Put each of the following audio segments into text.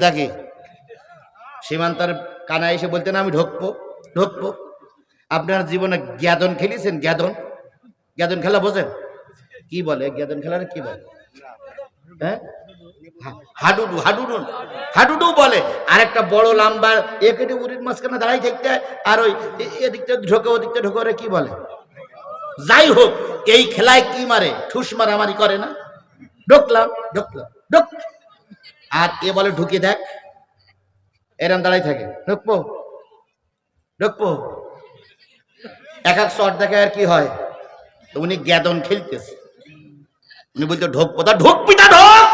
তাকে সীমান্তার কানা এসে বলতেন, আমি ঢুকবো ঢুকবো। আপনার জীবনে জ্ঞাদন খেলেছেন? জ্ঞাদন জ্ঞাদন খেলা বোঝেন? কি বলে? জ্ঞাদন খেলার কি বলে? হ্যাঁ? হাডুডু হাডুডু হাডুডু বলে। আর একটা বড় লম্বা একেটে উড়ির মাঝখানে দাঁড়াই থাকতে, আর ওই এদিকটা ঢোকে, ওদিকটা ঢোকে, ওরা কি বলে? যাই হোক, এই খেলায় কি মারে? ঠুস মারামারি করে না? ঢুকলাম ঢুকলাম, ঢুক আর এ বলে ঢুকে দেখ। এরম দাঁড়াই থাকে। ঢুকবো? ঢুকবো? এক এক শট দেখে আর কি হয়। উনি গ্যাদন খেলতেছে। উনি বলতে ঢোকবো তা ঢুকবি তা ঢোক!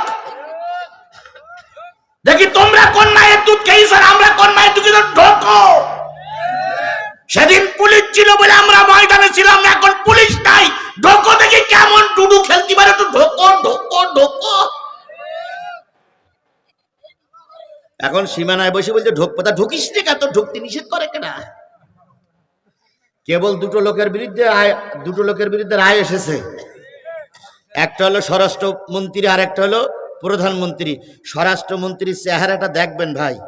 দেখি তোমরা কোন মায়ের দুধ খেয়েছো আমরা কোন মায়ের দুধ ঢোকো! সেদিন পুলিশ ছিল বলে আমরা ময়দানে ছিলাম, এখন পুলিশ নাই। ঢোকো দেখি কেমন ডুডু খেলতে পারে, তো ঢোকো ঢোকো ঢোকো। এখন সীমানায় বসে বলছে, ঢোক তা ঢুকিস রে তো ঢুকতে নিষেধ করে কেনা কেবল দুটো লোকের বিরুদ্ধে আয়- দুটো লোকের বিরুদ্ধে রায় এসেছে। একটা হলো স্বরাষ্ট্র মন্ত্রী আর একটা হলো প্রধানমন্ত্রী। স্বরাষ্ট্রমন্ত্রীর চেহারাটা দেখবেন ভাই।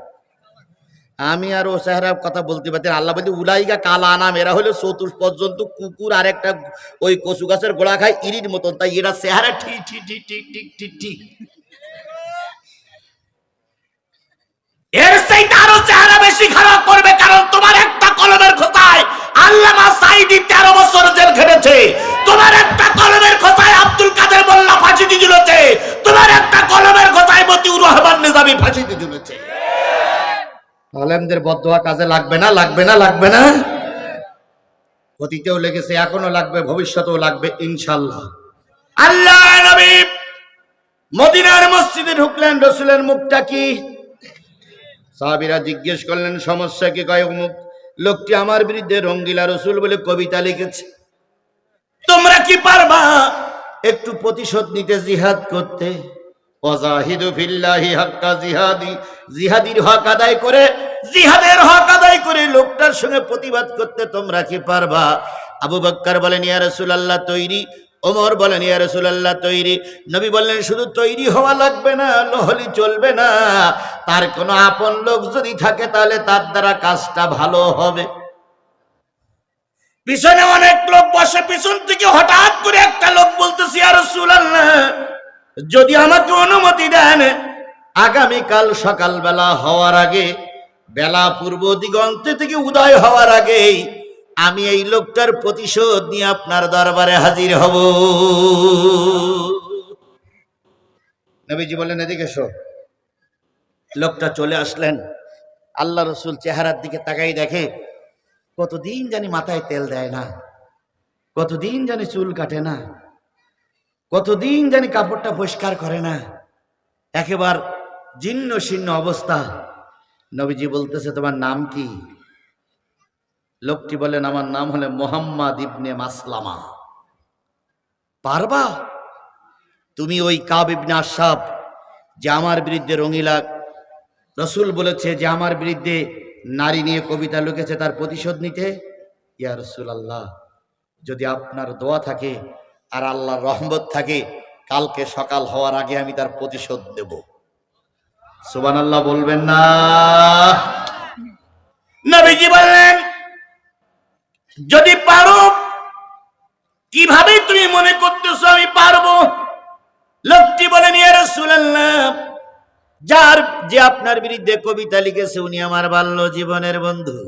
আমি আর ও চেহারা কথা বলতে পারছি না। আল্লাহ বলতে উলাইগা কালা নাম এরা হলো চতুর্থ পর্যন্ত কুকুর, আর একটা ওই কচু গাছের গোড়া খায় ইরির মতন। তাই এরা চেহারা ঠিক ঠিক ঠিক ঠিক ঠিক ঠিক ঠিক। এর চাইতে আরও চেহারা বেশি খারাপ করবে কারণ তোমার একটা কলমের খোঁচায় আল্লামা সাইদি তেরো বছর জেল খেটেছে। তোমার একটা কলমের খোঁচায় আব্দুল কাদের মোল্লা ফাঁসি দিয়ে তোমার একটা কলমের খোঁচায় মতিউর রহমান নিজামী ফাঁসি দিয়ে আলেমদের বদোয়া কাজে লাগবে না লাগবে না লাগবে না। অতীতেও লেগেছে এখনও লাগবে, ভবিষ্যতেও লাগবে ইনশাল্লাহ আল্লাহ নবী মদিনার মসজিদে ঢুকলেন, রসুলের মুখটা কি? সাহাবিরা জিজ্ঞেস করলেন, সমস্যা কি? কয় মুখ লোকটি আমার বিরুদ্ধে রঙ্গিলা রসুল বলে কবিতা লিখেছে। তোমরা কি পারবা একটু প্রতিশোধ নিতে জিহাদ করতে? ওয়াজাহিদু ফিল্লাহি জিহাদি। জিহাদির হক আদায় করে, জিহাদের হক আদায় করে লোকটার সঙ্গে প্রতিবাদ করতে তোমরা কি পারবা? আবু বক্কর বলেন, ইয়া রাসূলুল্লাহ, তৈরি ওমর বলেন, ইয়া রাসূলুল্লাহ, তৈরি। নবী বললেন, শুধু তৈরি হওয়া লাগবে না লহলি চলবে না। তার কোনো আপন লোক যদি থাকে, তাহলে তার দ্বারা কাজটা ভালো হবে। পিছনে অনেক লোক বসে, পিছন থেকে হঠাৎ করে একটা লোক বলতেছি আর রাসূলুল্লাহ, যদি আমাকে অনুমতি দেন, আগামীকাল সকালবেলা হওয়ার আগে, বেলা পূর্ব দিগন্তে থেকে উদয় হওয়ার আগেই আমি এই লোকটার প্রতিশোধ নিয়ে আপনার দরবারে হাজির হব। নবীজি বললেন এদিকে এসো। লোকটা চলে আসলেন। আল্লাহ রসুল চেহারার দিকে তাকাই দেখে কতদিন জানি মাথায় তেল দেয় না কতদিন জানি চুল কাটে না কতদিন জানি কাপড়টা পরিষ্কার করে না একেবার জীর্ণ শীর্ণ অবস্থা। নবীজি বলতেছে তোমার নাম কি? লোকটি বলেন আমার নাম হলে মোহাম্মদ ইবনে মাসলামা। পারবা? তুমি ওই কাব ইবনে আশাব যে আমার বিরুদ্ধে রঙিলা রসুল বলেছে যে আমার বিরুদ্ধে নারী নিয়ে কবিতা লিখেছে, তার প্রতিশোধ নিতে? ইয়া রসুল আল্লাহ যদি আপনার দোয়া থাকে আর আল্লাহর রহমত থাকে, কালকে সকাল হওয়ার আগে আমি তার প্রতিশোধ দেব। সুবান আল্লাহ বলবেন না। নবীজি বললেন যদি পারো কীভাবে তুমি মনে করতেছো আমি পারব? লোকটি বলেন, ইয়া রাসূলুল্লাহ, যার যে আপনার বিরুদ্ধে কবিতা লিখেছে উনি আমার বাল্য জীবনের বন্ধু।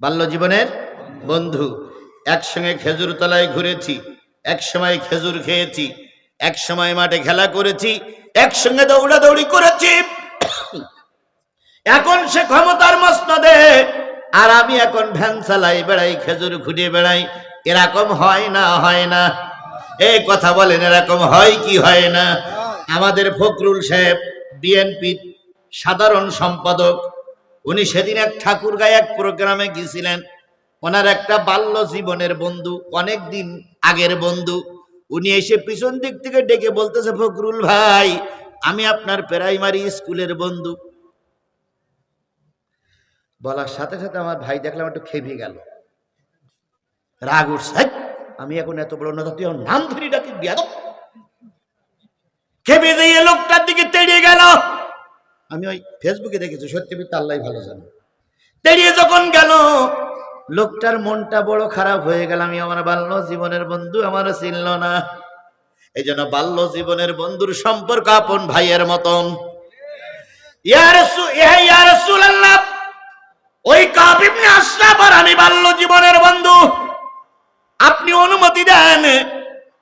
বাল্য জীবনের বন্ধু। একসঙ্গে খেজুর তলায় ঘুরেছি এক সময় খেজুর খেয়েছি এক সময় মাঠে খেলা করেছি, একসঙ্গে দৌড়াদৌড়ি করেছি। এখন সে ক্ষমতার মসনদে আর আমি এখন ভ্যান চালাই বেড়াই, খেজুর ঘুরে বেড়াই। এরকম হয় না হয় না। এই কথা বলেন, এরকম হয় কি হয় না? আমাদের ফখরুল সাহেব বিএনপি সাধারণ সম্পাদক, উনি সেদিন এক ঠাকুর গায়ে এক প্রোগ্রামে গিয়েছিলেন। ওনার একটা বাল্য জীবনের বন্ধু, অনেক দিন আগের বন্ধু। উনি এসে পিছন দিক থেকে ডেকে বলতেছে, ফখরুল ভাই, আমি আপনার প্রাইমারি স্কুলের বন্ধু। বলার সাথে সাথে আমার ভাই দেখলাম একটু খেপে গেল। রাগ উঠছে "হেৎ, আমি এখন এত বড় নেতা তুই নাম ধরি ডাকি খেপে লোকটার দিকে তেড়িয়ে গেল। আমি ওই ফেসবুকে দেখেছি সত্যি মিথ্যা আল্লাহ ভালো জানে। তেড়িয়ে যখন গেল লোকটার মনটা বড় খারাপ হয়ে গেল। আমি আমার বাল্য জীবনের বন্ধু আমার চিনল না। এই জন্য বাল্য জীবনের বন্ধুর সম্পর্ক আপন ভাইয়ের মতন। ইয়া রাসূল- ইয়া ইয়া রাসূলুল্লাহ, ওই কাব ইবনে আশরাফ আর আমি বাল্য জীবনের বন্ধু। আপনি অনুমতি দেন,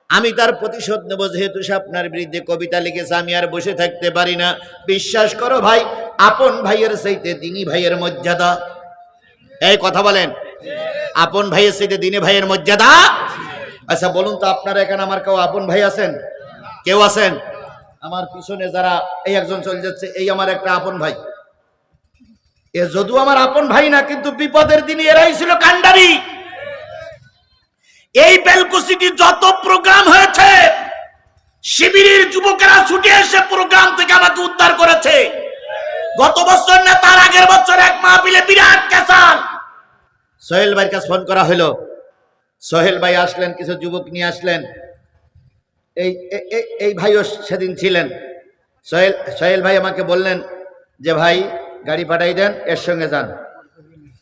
আমি তার প্রতিশোধ নেব, যেহেতু সে আপনার বিরুদ্ধে কবিতা লিখেছে, আমি আর বসে থাকতে পারি না। বিশ্বাস করো ভাই, আপন ভাইয়ের চাইতে দিনী ভাইয়ের মর্যাদা। এই কথা বলেন, আপন ভাইয়ের চাইতে দিনী ভাইয়ের মর্যাদা? আচ্ছা বলুন তো, আপনারা এখানে আমার কেউ আপন ভাই আছেন? কেউ আছেন? আমার পিছনে যারা এই একজন চলে যাচ্ছে, এই আমার একটা আপন ভাই। এ যদিও আমার আপন ভাই না, কিন্তু বিপদের দিনে এরাই ছিল কান্ডারি এই বেলকুসিটি যত প্রোগ্রাম হয়েছে, শিবিরের যুবকেরা ছুটে এসে প্রোগ্রাম থেকে আমাকে উদ্ধার করেছে। গত বছর না, তার আগের বছর এক মাহফিলে বিরাট কেসান সোহেল ভাইয়ের কাছে ফোন করা হলো। সোহেল ভাই আসলেন, কিছু যুবক নিয়ে আসলেন। এই এই ভাইও সেদিন ছিলেন। সোহেল সোহেল ভাই আমাকে বললেন যে, ভাই গাড়ি পাঠাই দেন, এর সঙ্গে যান।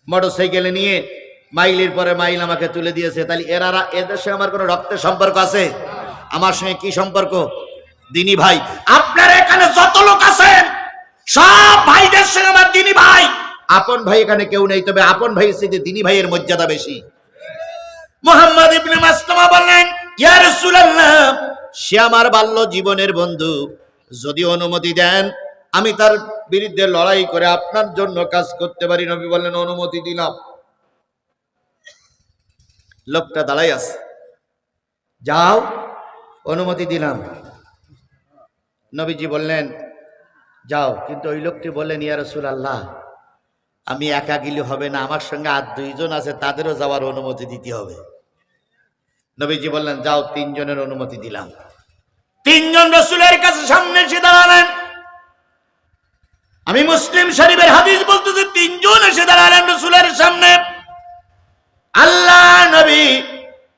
মোটর সাইকেলে নিয়ে মাইলের পরে মাইল আমাকে তুলে দিয়েছে। তাহলে এরা এদের সঙ্গে আমার কোনো রক্তের সম্পর্ক আছে? আমার সঙ্গে কি সম্পর্ক? দিনী ভাই, আপনার এখানে যত লোক আছেন, সব ভাইদের সঙ্গে আমার দিনী ভাই। আপন ভাই এখানে কেউ নেই, তবে আপন ভাই সাথে দিনী ভাইয়ের মর্যাদা বেশি। মোহাম্মদ ইবনে মাসলামা বললেন, ইয়া রাসূলুল্লাহ, সে আমার বাল্য জীবনের বন্ধু। যদি অনুমতি দেন আমি তার বিরুদ্ধে লড়াই করে আপনার জন্য কাজ করতে পারি, নবী বললেন, অনুমতি দিলাম। লোকটা দাঁড়াই আছে। যাও, অনুমতি দিলাম। নবীজি বললেন, যাও। কিন্তু ওই লোকটি বললেন, ইয়া রসুল আল্লাহ আমি একা গেলে হবে না, আমার সঙ্গে আর দুইজন আছে, তাদেরও যাওয়ার অনুমতি দিতে হবে। নবীজি বললেন, যাও, তিনজনের অনুমতি দিলাম। তিনজন রসুলের কাছে সামনে এসে দাঁড়ালেন। আমি মুসলিম শরীফের হাদিস বলতেছি, তিনজন এসে দাঁড়ালেন রসুলের সামনে। আল্লাহ নবী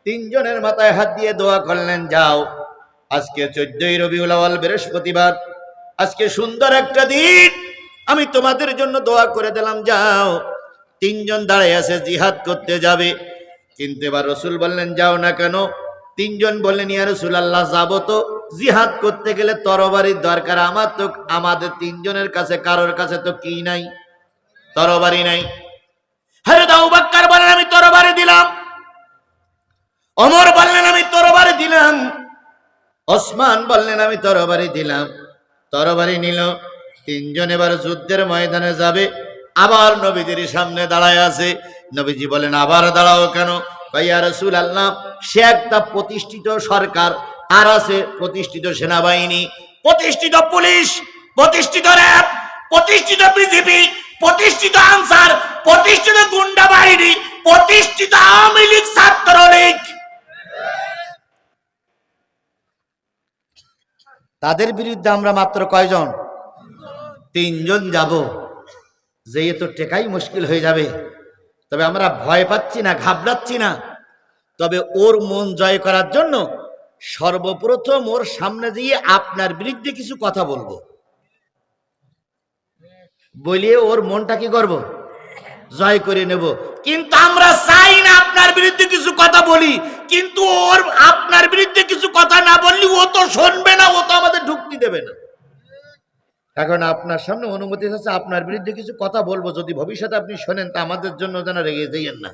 তিনজনের মাথায় হাত দিয়ে দোয়া করলেন, যাও, আজকে চোদ্দই রবিউল আওয়াল বৃহস্পতিবার, আজকে সুন্দর একটা দিন, আমি তোমাদের জন্য দোয়া করে দিলাম, যাও। তিনজন দাঁড়ায় আছে, জিহাদ করতে যাবে। কিন্তু এবার রসুল বললেন, যাও না কেন? তিনজন বললেন, ইয়া রসুল আল্লাহ যাব তো। জিহাদ করতে গেলে তরবারির দরকার। আমার তো, আমাদের তিনজনের কাছে, কারোর কাছে তো কি নাই? তরবারি নাই। হ্যাঁ দাউ বাক্কার বলেন, আমি তরবারি দিলাম। অমর বললেন, আমি তরবারি দিলাম। ওসমান বললেন, আমি তরবারি দিলাম। তরবারি নিল। তিনজন এবার যুদ্ধের ময়দানে যাবে। আবার নবীজির সামনে দাঁড়ায় আছে। নবীজি বলেন, আবার দাঁড়াও কেন? ভাইয়া রসুল আল্লাহ সে একটা প্রতিষ্ঠিত সরকার। আর আছে প্রতিষ্ঠিত সেনাবাহিনী, প্রতিষ্ঠিত পুলিশ, প্রতিষ্ঠিত র্যাব, প্রতিষ্ঠিত বিজেপি প্রতিষ্ঠিত আনসার, প্রতিষ্ঠিত গুন্ডা বাহিনী, প্রতিষ্ঠিত আওয়ামী লীগ ছাত্রলীগ। তাদের বিরুদ্ধে আমরা মাত্র কয়জন? তিনজন যাব। যেয়ে তো টেকাই মুশকিল হয়ে যাবে। তবে আমরা ভয় পাচ্ছি না, ঘাবড়াচ্ছি না। তবে ওর মন জয় করার জন্য সর্বপ্রথম ওর সামনে দিয়ে আপনার বিরুদ্ধে কিছু কথা বলব। বলিয়ে ওর মনটা কি করব? জয় করে নেব। কিন্তু আমরা চাই না আপনার বিরুদ্ধে কিছু কথা বলি। কিন্তু ওর আপনার বিরুদ্ধে কিছু কথা না বললি ও তো শুনবে না, ও তো আমাদের ঢুকতে দেবে না। এখন আপনার সামনে অনুমতি আছে আপনার বিরুদ্ধে কিছু কথা বলব। যদি ভবিষ্যতে আপনি শোনেন, তা আমাদের জন্য যেন রেগে যাইয়েন না।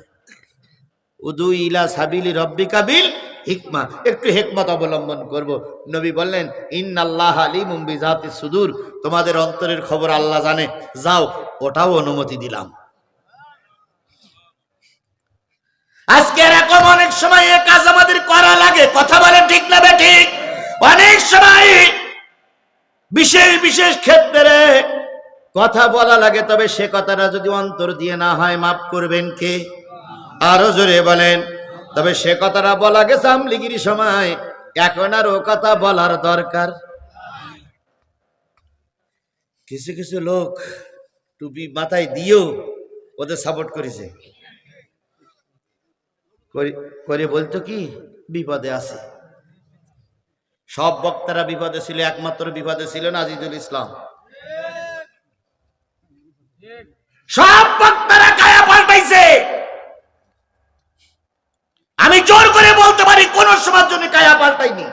উদু ইলা সাবিলি রব্বি কাবিল হিকমা, একটু হেকমত অবলম্বন করব। নবী বললেন, ইন্নাল্লাহ আলিমুম বিজাতি সুদূর। তোমাদের অন্তরের খবর আল্লাহ জানে। যাও, ওটাও অনুমতি দিলাম। আজকে এরকম অনেক সময় এ কাজ আমাদের করা লাগে। কথা বলে ঠিক না ঠিক? অনেক সময় বিশেষ বিশেষ ক্ষেত্রে কথা বলা লাগে, তবে সে কথাটা যদি অন্তর দিয়ে না হয়, মাফ করবেন কে? আরও জোরে বলেন। তবে সে কথাটা বলা গেছে আমলিগির সময়। এখন আর ও কথা বলার দরকার। কিছু কিছু লোক টুপি মাথায় দিয়েও ওদের সাপোর্ট করেছে। করে- বলতো কি, বিপদে আছে। সব বক্তারা বিপদে ছিল, একমাত্র বিপদে ছিলেন আজিজুল ইসলাম। সব বক্তারা কায়া পাল্টাইছে। আমি জোর করে বলতে পারি কোন সমাজ জন্য কায়া পাল্টাইনি।